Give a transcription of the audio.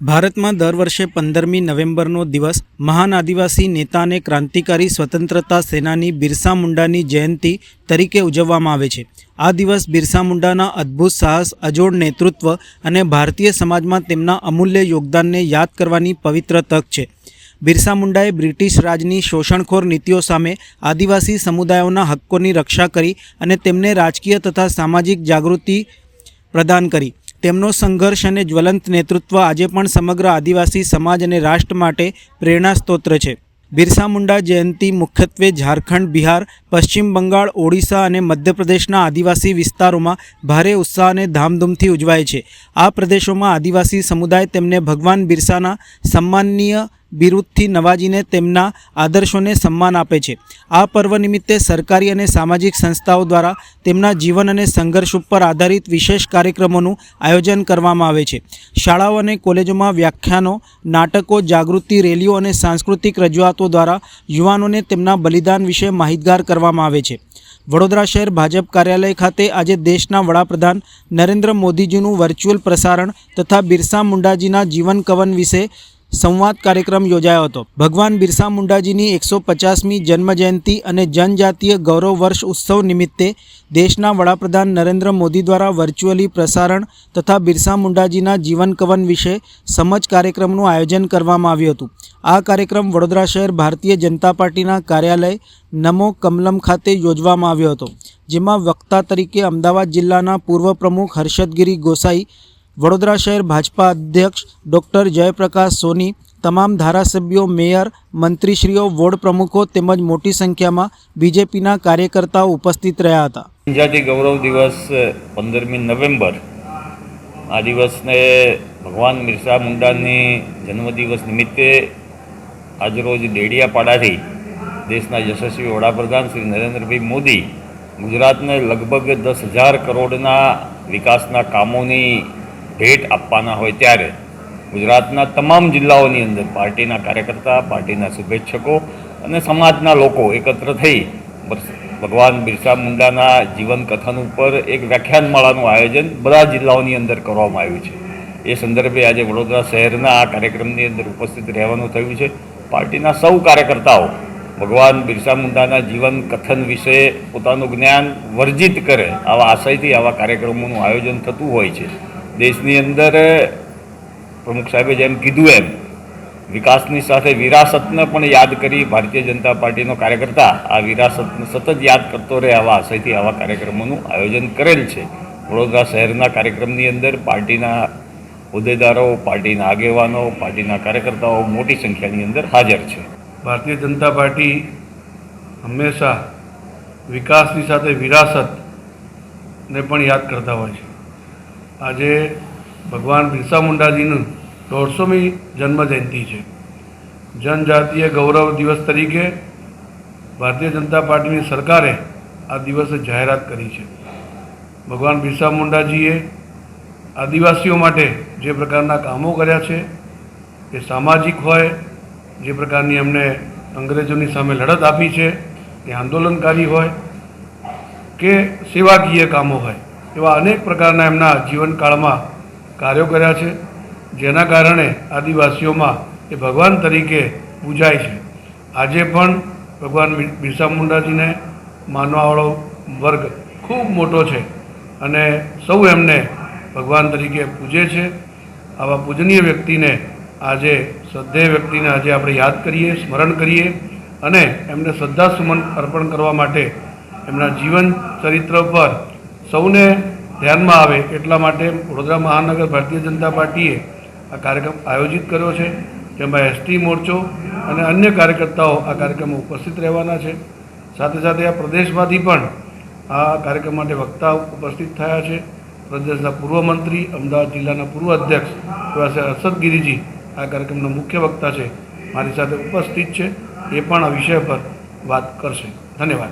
ભારતમાં દર વર્ષે પંદરમી નવેમ્બરનો દિવસ મહાન આદિવાસી નેતા અને ક્રાંતિકારી સ્વતંત્રતા સેનાની બિરસા મુંડાની જયંતિ તરીકે ઉજવવામાં આવે છે. આ દિવસ બિરસા મુંડાના અદ્ભુત સાહસ, અજોડ નેતૃત્વ અને ભારતીય સમાજમાં તેમના અમૂલ્ય યોગદાનને યાદ કરવાની પવિત્ર તક છે. બિરસા મુંડાએ બ્રિટિશ રાજની શોષણખોર નીતિઓ સામે આદિવાસી સમુદાયોના હક્કોની રક્ષા કરી અને તેમને રાજકીય તથા સામાજિક જાગૃતિ પ્રદાન કરી. તેમનો સંઘર્ષ અને જ્વલંત નેતૃત્વ આજે પણ સમગ્ર આદિવાસી સમાજ અને રાષ્ટ્ર માટે પ્રેરણા સ્તોત્ર છે. બિરસા મુંડા જયંતિ મુખ્યત્વે ઝારખંડ, બિહાર, પશ્ચિમ બંગાળ, ઓડિશા અને મધ્યપ્રદેશના આદિવાસી વિસ્તારોમાં ભારે ઉત્સાહ અને ધામધૂમથી ઉજવાય છે. આ પ્રદેશોમાં આદિવાસી સમુદાય તેમને ભગવાન બિરસાના સન્માનનીય બિરુદથી નવાજીને તેમના આદર્શોને સન્માન આપે છે. આ પર્વ નિમિત્તે સરકારી અને સામાજિક સંસ્થાઓ દ્વારા તેમના જીવન અને સંઘર્ષ ઉપર આધારિત વિશેષ કાર્યક્રમોનું આયોજન કરવામાં આવે છે. શાળાઓ અને કોલેજોમાં વ્યાખ્યાનો, નાટકો, જાગૃતિ રેલીઓ અને સાંસ્કૃતિક રજૂઆતો દ્વારા યુવાનોને તેમના બલિદાન વિશે માહિતગાર કરવામાં આવે છે. વડોદરા શહેર ભાજપ કાર્યાલય ખાતે આજે દેશના વડાપ્રધાન નરેન્દ્ર મોદીજીનું વર્ચ્યુઅલ પ્રસારણ તથા બિરસા મુંડાજીના જીવન કવન વિશે સંવાદ કાર્યક્રમ યોજાયો હતો. ભગવાન બિરસા મુંડાજીની એકસો પચાસમી જન્મજયંતિ અને જનજાતીય ગૌરવ વર્ષ ઉત્સવ નિમિત્તે દેશના વડાપ્રધાન નરેન્દ્ર મોદી દ્વારા વર્ચ્યુઅલી પ્રસારણ તથા બિરસા મુંડાજીના જીવન કવન વિશે સમજ કાર્યક્રમનું આયોજન કરવામાં આવ્યું હતું. આ કાર્યક્રમ વડોદરા શહેર ભારતીય જનતા પાર્ટીના કાર્યાલય નમો કમલમ ખાતે યોજવામાં આવ્યો હતો, જેમાં વક્તા તરીકે અમદાવાદ જિલ્લાના પૂર્વ પ્રમુખ હર્ષદગીરી ગોસાઈ વડોદરા શહેર ભાજપા અધ્યક્ષ ડૉક્ટર જયપ્રકાશ સોની, તમામ ધારાસભ્યો, મેયર, મંત્રીશ્રીઓ, વોર્ડ પ્રમુખો તેમજ મોટી સંખ્યામાં બીજેપીના કાર્યકર્તાઓ ઉપસ્થિત રહ્યા હતા. જનજાતિ ગૌરવ દિવસ પંદરમી નવેમ્બર. આ દિવસને ભગવાન બિરસા મુંડાની જન્મદિવસ નિમિત્તે આજરોજ ડેડિયાપાડાથી દેશના યશસ્વી વડાપ્રધાન શ્રી નરેન્દ્રભાઈ મોદી ગુજરાતને લગભગ દસ હજાર કરોડના વિકાસના કામોની ભેટ આપવાના હોય ત્યારે ગુજરાતના તમામ જિલ્લાઓની અંદર પાર્ટીના કાર્યકર્તા, પાર્ટીના શુભેચ્છકો અને સમાજના લોકો એકત્ર થઈ ભગવાન બિરસા મુંડાના જીવન કથન ઉપર એક વ્યાખ્યાનમાળાનું આયોજન બધા જિલ્લાઓની અંદર કરવામાં આવ્યું છે. એ સંદર્ભે આજે વડોદરા શહેરના આ કાર્યક્રમની અંદર ઉપસ્થિત રહેવાનું થયું છે. પાર્ટીના સૌ કાર્યકર્તાઓ ભગવાન બિરસા મુંડાના જીવન કથન વિશે પોતાનું જ્ઞાન વર્જિત કરે આવા આશયથી આવા કાર્યક્રમોનું આયોજન થતું હોય છે. દેશની અંદર પ્રમુખ સાહેબે જેમ કીધું એમ, વિકાસની સાથે વિરાસતને પણ યાદ કરી ભારતીય જનતા પાર્ટીનો કાર્યકર્તા આ વિરાસતને સતત યાદ કરતો રહે આવા આશયથી આવા કાર્યક્રમોનું આયોજન કરેલ છે. વડોદરા શહેરના કાર્યક્રમની અંદર પાર્ટીના હોદ્દેદારો, પાર્ટીના આગેવાનો, પાર્ટીના કાર્યકર્તાઓ મોટી સંખ્યાની અંદર હાજર છે. ભારતીય જનતા પાર્ટી હંમેશા વિકાસની સાથે વિરાસતને પણ યાદ કરતા હોય છે. આજે ભગવાન બિરસા મુંડાજીનું દોઢસોમી જન્મજયંતિ છે. જનજાતીય ગૌરવ દિવસ તરીકે ભારતીય જનતા પાર્ટીની સરકારે આ દિવસે જાહેરાત કરી છે. ભગવાન બિરસા મુંડાજીએ આદિવાસીઓ માટે જે પ્રકારના કામો કર્યા છે, એ સામાજિક હોય, જે પ્રકારની એમને અંગ્રેજોની સામે લડત આપી છે, એ આંદોલનકારી હોય કે સેવાકીય કામો હોય એવા અનેક પ્રકારના એમના જીવનકાળમાં કાર્યો કર્યા છે, જેના કારણે આદિવાસીઓમાં એ ભગવાન તરીકે પૂજાય છે. આજે પણ ભગવાન બિર- બિરસા મુંડાજીને માનવાવાળો વર્ગ ખૂબ મોટો છે અને સૌ એમને ભગવાન તરીકે પૂજે છે. આવા પૂજનીય વ્યક્તિને આજે, શ્રદ્ધેય વ્યક્તિને આજે આપણે યાદ કરીએ, સ્મરણ કરીએ અને એમને શ્રદ્ધાસુમન અર્પણ કરવા માટે એમના જીવન ચરિત્ર પર સૌને ધ્યાનમાં આવે એટલા માટે વડોદરા મહાનગર ભારતીય જનતા પાર્ટીએ આ કાર્યક્રમ આયોજિત કર્યો છે, જેમાં એસટી મોરચો અને અન્ય કાર્યકર્તાઓ આ કાર્યક્રમમાં ઉપસ્થિત રહેવાના છે. સાથે સાથે આ પ્રદેશમાંથી પણ આ કાર્યક્રમ માટે વક્તા ઉપસ્થિત થયા છે. પ્રદેશના પૂર્વ મંત્રી, અમદાવાદ જિલ્લાના પૂર્વ અધ્યક્ષ એવા હર્ષદ ગિરિજી આ કાર્યક્રમના મુખ્ય વક્તા છે. મારી સાથે ઉપસ્થિત છે, એ પણ આ વિષય પર વાત કરશે. ધન્યવાદ.